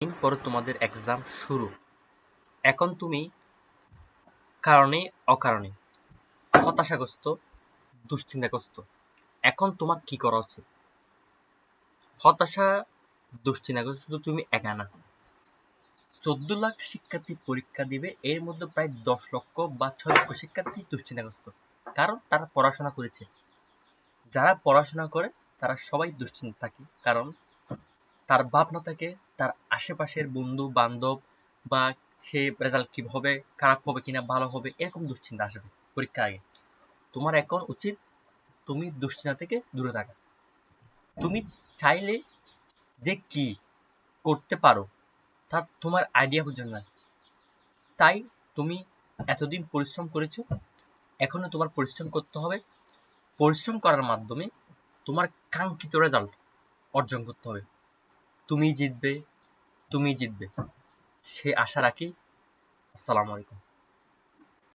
দিন পরে তোমাদের এক্সাম শুরু। এখন তুমি কারণে, অকারণে হতাশাগ্রস্ত, দুশ্চিন্তাগ্রস্ত। এখন তোমার কি করা উচিত? হতাশা, দুশ্চিন্তাগ্রস্ত শুধু তুমি একা না। চোদ্দ লাখ শিক্ষার্থী পরীক্ষা দিবে, এর মধ্যে প্রায় দশ লক্ষ বা ছয় লক্ষ শিক্ষার্থী দুশ্চিন্তাগ্রস্ত। কারণ তারা পড়াশোনা করেছে। যারা পড়াশোনা করে, তারা সবাই দুশ্চিন্তা থাকে। কারণ তার ভাবনা থাকে তার আশেপাশের বন্ধু বান্ধব বা সে রেজাল্ট কী হবে খারাপ হবে কিনা, ভালো হবে, এরকম দুশ্চিন্তা আসবে পরীক্ষার আগে। তোমার এখন উচিত তুমি দুশ্চিন্তা থেকে দূরে থাকা। তুমি চাইলে যে কি করতে পারো, তা তোমার আইডিয়া পর্যন্ত নাই। তাই তুমি এতদিন পরিশ্রম করেছ এখনও তোমার পরিশ্রম করতে হবে। পরিশ্রম করার মাধ্যমে তোমার কাঙ্ক্ষিত রেজাল্ট অর্জন করতে হবে। তুমি জিতবে তুমি জিতবে। সেই আশা রাখি। আসসালামু আলাইকুম।